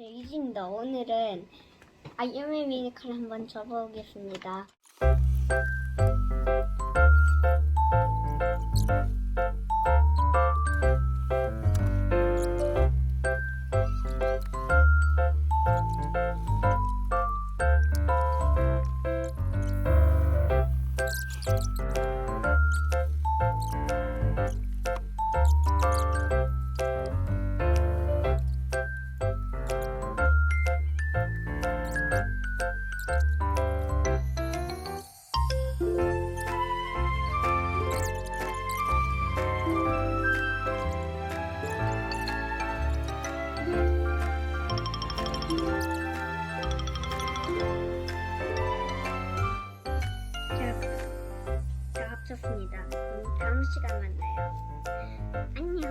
제 이진다. 오늘은 아이엠의 미니카를 한번 접어보겠습니다. 마쳤습니다. 그럼 다음 시간 만나요. 네. 안녕.